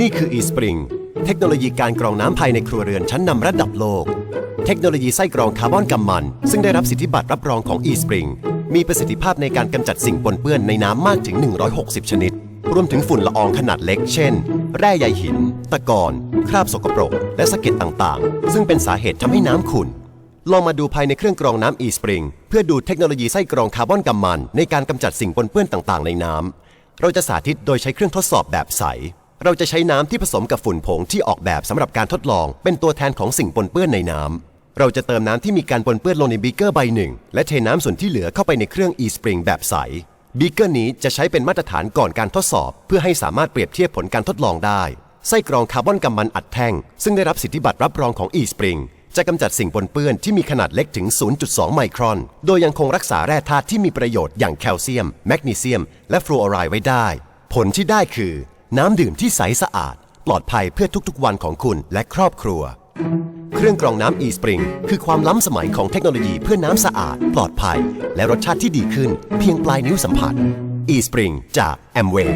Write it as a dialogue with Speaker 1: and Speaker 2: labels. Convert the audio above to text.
Speaker 1: นี่คือ eSpring เทคโนโลยีการกรองน้ำภายในครัวเรือนชั้นนำระดับโลก เทคโนโลยีไส้กรองคาร์บอนกำมัน ซึ่งได้รับสิทธิบัตรรับรองของ eSpring มีประสิทธิภาพในการกำจัดสิ่งปนเปื้อนในน้ำมากถึง 160 ชนิด รวมถึงฝุ่นละอองขนาดเล็ก เช่น แร่ใยหิน ตะกอน คราบสกปรก และสะเก็ดต่างๆ ซึ่งเป็นสาเหตุทำให้น้ำขุ่น ลองมาดูภายในเครื่องกรองน้ำ eSpring เพื่อดูเทคโนโลยีไส้กรองคาร์บอนกำมันในการกำจัดสิ่งปนเปื้อนต่างๆ ในน้ำ เราจะสาธิตโดยใช้เครื่องทดสอบแบบใส เราจะใช้น้ำที่ผสมกับฝุ่นผงที่ออกแบบสำหรับการทดลอง เป็นตัวแทนของสิ่งปนเปื้อนในน้ำ เราจะเติมน้ำที่มีการปนเปื้อนลงในบีเกอร์ใบหนึ่ง และเทน้ำส่วนที่เหลือเข้าไปในเครื่อง eSpring แบบใส บีเกอร์นี้จะใช้เป็นมาตรฐานก่อนการทดสอบ เพื่อให้สามารถเปรียบเทียบผลการทดลองได้ ไส้กรองคาร์บอนกำมันอัดแท่ง ซึ่งได้รับสิทธิบัตรรับรองของ eSpring จะกำจัดสิ่งปนเปื้อนที่มีขนาดเล็กถึง 0.2 ไมครอน โดยยังคงรักษาแร่ธาตุที่มีประโยชน์อย่างแคลเซียม แมกนีเซียม และฟลูออไรด์ไว้ได้ ผลที่ได้คือ น้ำดื่มที่ใสสะอาด ปลอดภัยเพื่อทุกๆ วันของคุณและครอบครัว เครื่องกรองน้ำ eSpring คือความล้ำสมัยของเทคโนโลยีเพื่อน้ำสะอาด ปลอดภัย และรสชาติที่ดีขึ้น เพียงปลายนิ้วสัมผัส eSpring จาก Amway